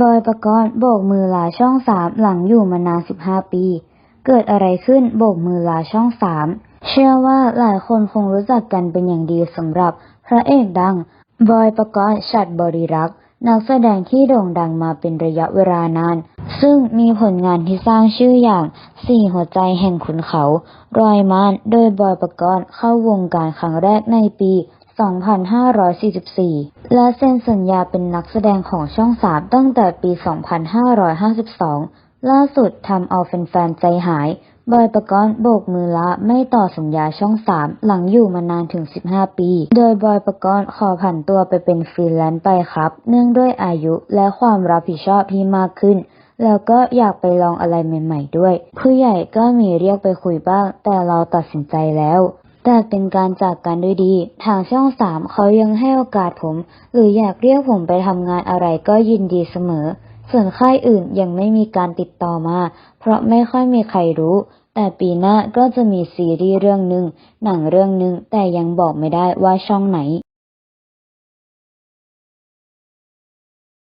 บอยปะกรณ์โบกมือลาช่องสามหลังอยู่มานาน15ปี เกิดอะไรขึ้นโบกมือลาช่องสามเชื่อว่าหลายคนคงรู้จักกันเป็นอย่างดีสำหรับพระเอกดัง บอยปะกรณ์ฉัดบริรักษ์นักแสดงที่โด่งดังมาเป็นระยะเวลานาน ซึ่งมีผลงานที่สร้างชื่ออย่างสี่หัวใจแห่งขุนเขา รอยมาน โดยบอยปะกรณ์เข้าวงการครั้งแรกในปี 2544 และเซ็นสัญญาเป็นนักแสดงของช่อง3ตั้งแต่ปี 2552 ล่าสุดทำเอาแฟนๆ ใจหาย บอยประกรณ์โบกมือลาไม่ต่อสัญญาช่อง3หลังอยู่มานานถึง 15 ปี โดยบอยประกรณ์ขอผันตัวไปเป็นฟรีแลนซ์ไปครับ เนื่องด้วยอายุและความรับผิดชอบที่มากขึ้น แล้วก็อยากไปลองอะไรใหม่ ๆ ด้วย ผู้ใหญ่ก็มีเรียกไปคุยบ้าง แต่เราตัดสินใจแล้ว แต่เป็นการจากกันด้วยดี ทางช่องสามเขายังให้โอกาสผม หรืออยากเรียกผมไปทำงานอะไรก็ยินดีเสมอ ส่วนค่ายอื่นยังไม่มีการติดต่อมา เพราะไม่ค่อยมีใครรู้ แต่ปีหน้าก็จะมีซีรีส์เรื่องหนึ่งหนังเรื่องหนึ่งแต่ยังบอกไม่ได้ว่าช่องไหน